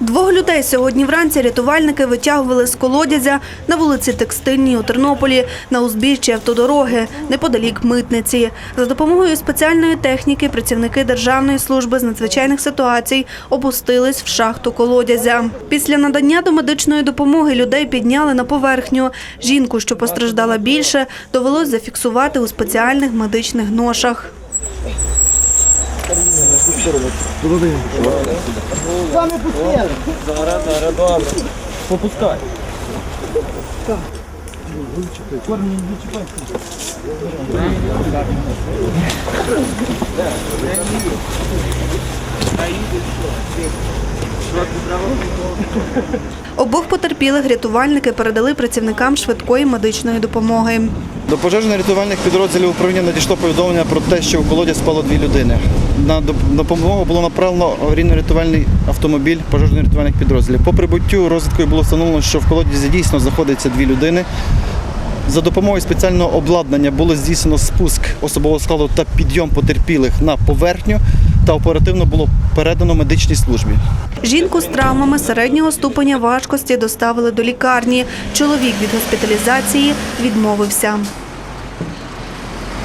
Двох людей сьогодні вранці рятувальники витягували з колодязя на вулиці Текстильній у Тернополі на узбіччі автодороги неподалік митниці. За допомогою спеціальної техніки працівники Державної служби з надзвичайних ситуацій опустились в шахту колодязя. Після надання до медичної допомоги людей підняли на поверхню. Жінку, що постраждала більше, довелось зафіксувати у спеціальних медичних ношах. Попускай. Обох потерпілих рятувальники передали працівникам швидкої медичної допомоги. До пожежно-рятувальних підрозділів управління надійшло повідомлення про те, що в колоді спало дві людини. На допомогу було направлено аварійно-рятувальний автомобіль пожежно-рятувальних підрозділів. По прибуттю розвідкою було встановлено, що в колодязі дійсно знаходиться дві людини. За допомогою спеціального обладнання було здійснено спуск особового складу та підйом потерпілих на поверхню та оперативно було передано медичній службі. Жінку з травмами середнього ступеня важкості доставили до лікарні. Чоловік від госпіталізації відмовився.